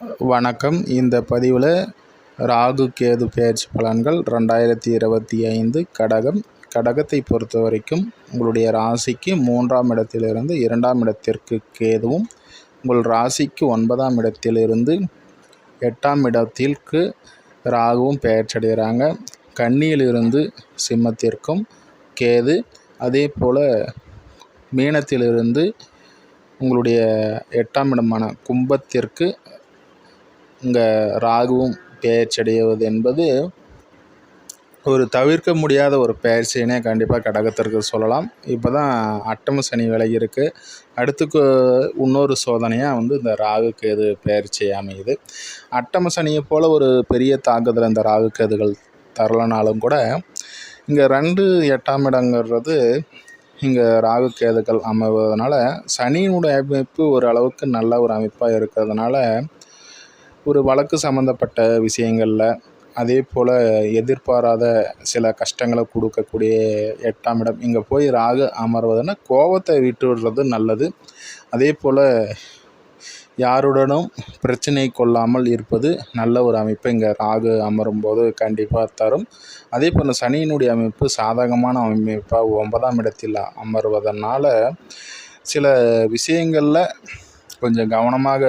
வணக்கம். இந்த பதிவில் ராகு கேது பயிற்சி பலன்கள் ரெண்டாயிரத்தி இருபத்தி ஐந்து கடகம். கடகத்தை பொறுத்த வரைக்கும் உங்களுடைய ராசிக்கு மூன்றாம் இடத்திலிருந்து இரண்டாம் இடத்திற்கு கேதுவும் உங்கள் ராசிக்கு ஒன்பதாம் இடத்திலிருந்து எட்டாம் இடத்திற்கு ராகுவும் பெயர்ச்சடைகிறாங்க கன்னியிலிருந்து சிம்மத்திற்கும் கேது அதே போல் மீனத்திலிருந்து உங்களுடைய எட்டாம் இடமான கும்பத்திற்கு இங்கே ராகுவும் பெயர்ச்சடைவது என்பது ஒரு தவிர்க்க முடியாத ஒரு பயிற்சினே கண்டிப்பாக கடகத்திற்கு சொல்லலாம். இப்போ தான் அட்டம சனி விலகி இருக்குது அடுத்துக்கு இன்னொரு சோதனையாக வந்து இந்த ராகு கேது பயிற்சி அமையுது. அட்டம சனியை போல் ஒரு பெரிய தாக்குதல் இந்த ராகு கேதுகள் தரலனாலும் கூட இங்கே ரெண்டு எட்டாம் இடங்கிறது இங்கே ராகு கேதுகள் அமைவதனால சனியினுடைய அமைப்பு ஓரளவுக்கு நல்ல ஒரு அமைப்பாக இருக்கிறதுனால ஒரு வழக்கு சம்மந்தப்பட்ட விஷயங்களில் அதே போல் எதிர்பாராத சில கஷ்டங்களை கொடுக்கக்கூடிய எட்டாம் இடம் இங்கே போய் ராகு அமர்வதுன்னா கோபத்தை விட்டு விடுறது நல்லது. அதே போல் யாருடனும் பிரச்சனை கொள்ளாமல் இருப்பது நல்ல ஒரு அமைப்பு. இங்கே ராகு அமரும் போது கண்டிப்பாக தரும். அதே போல் சனியினுடைய அமைப்பு சாதகமான அமைப்பாக ஒன்பதாம் இடத்தில் அமர்வதனால் சில விஷயங்களில் கொஞ்சம் கவனமாக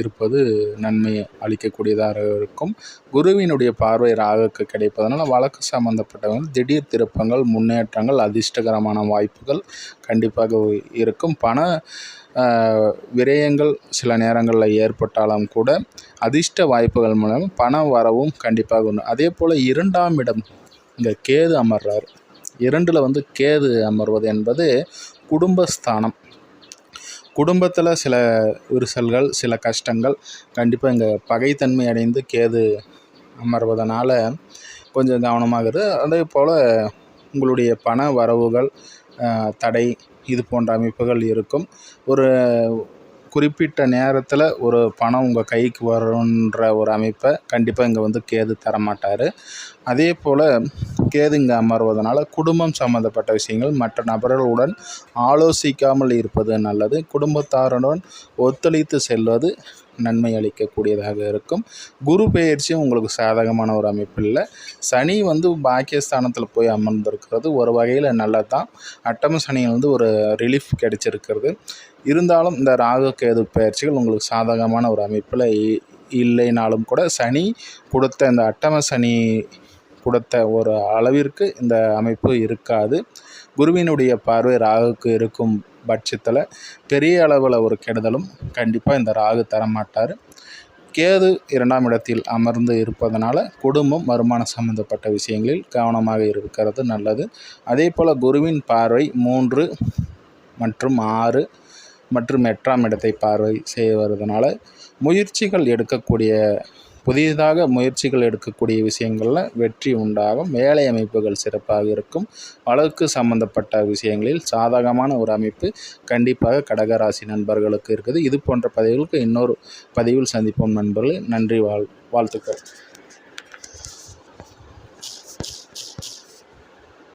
இருப்பது நன்மை அளிக்கக்கூடியதாக இருக்கும். குருவினுடைய பார்வை ராகுக்கு கிடைப்பதனால் வழக்கு சம்மந்தப்பட்டவங்க திடீர் திருப்பங்கள் முன்னேற்றங்கள் அதிர்ஷ்டகரமான வாய்ப்புகள் கண்டிப்பாக இருக்கும். பண விரயங்கள் சில நேரங்களில் ஏற்பட்டாலும் கூட அதிர்ஷ்ட வாய்ப்புகள் மூலம் பண வரவும் கண்டிப்பாக உண்டு. அதே போல் இரண்டாம் இடம் இங்கே கேது அமர்றார். இரண்டில் வந்து கேது அமர்வது என்பது குடும்பஸ்தானம். குடும்பத்தில் சில விரிசல்கள் சில கஷ்டங்கள் கண்டிப்பாக இங்கே பகைத்தன்மை அடைந்து கேது அமர்வதனால் கொஞ்சம் கவனமாக அதே போல் உங்களுடைய பண வரவுகள் தடை இது போன்ற அமைப்புகள் இருக்கும். ஒரு குறிப்பிட்ட நேரத்தில் ஒரு பணம் உங்கள் கைக்கு வருன்ற ஒரு அமைப்பை கண்டிப்பாக இங்கே வந்து கேது தரமாட்டார். அதே போல் கேது இங்கே அமர்வதனால குடும்பம் சம்மந்தப்பட்ட விஷயங்கள் மற்ற நபர்களுடன் ஆலோசிக்காமல் இருப்பது நல்லது. குடும்பத்தாருடன் ஒத்துழைத்து செல்வது நன்மை அளிக்கக்கூடியதாக இருக்கும். குரு பெயர்ச்சியும் உங்களுக்கு சாதகமான ஒரு அமைப்பு இல்லை. சனி வந்து பாக்கியஸ்தானத்தில் போய் அமர்ந்திருக்கிறது. ஒரு வகையில் நல்லது தான் அட்டம சனியில் வந்து ஒரு ரிலீஃப் கிடைச்சிருக்கிறது. இருந்தாலும் இந்த ராகு கேது பயிற்சிகள் உங்களுக்கு சாதகமான ஒரு அமைப்பில் இல்லைனாலும் கூட சனி கொடுத்த இந்த அட்டம சனி கொடுத்த ஒரு அளவிற்கு இந்த அமைப்பு இருக்காது. குருவினுடைய பார்வை ராகுக்கு இருக்கும் பட்சத்தில் பெரிய அளவில் ஒரு கெடுதலும் கண்டிப்பாக இந்த ராகு தரமாட்டார். கேது இரண்டாம் இடத்தில் அமர்ந்து இருப்பதனால குடும்பம் வருமானம் சம்மந்தப்பட்ட விஷயங்களில் கவனமாக இருக்கிறது நல்லது. அதே போல் குருவின் பார்வை மூன்று மற்றும் ஆறு மற்றும் எட்டாம் இடத்தை பார்வை செய்ய வருவதனால முயற்சிகள் எடுக்கக்கூடிய புதிதாக முயற்சிகள் எடுக்கக்கூடிய விஷயங்களில் வெற்றி உண்டாகும். வேலை அமைப்புகள் சிறப்பாக இருக்கும். வழக்கு சம்பந்தப்பட்ட விஷயங்களில் சாதகமான ஒரு அமைப்பு கண்டிப்பாக கடகராசி நண்பர்களுக்கு இருக்குது. இது போன்ற பதிவுகளுக்கு இன்னொரு பதிவில் சந்திப்போம் நண்பர்களே. நன்றி. வாழ் வாழ்த்துக்கள்.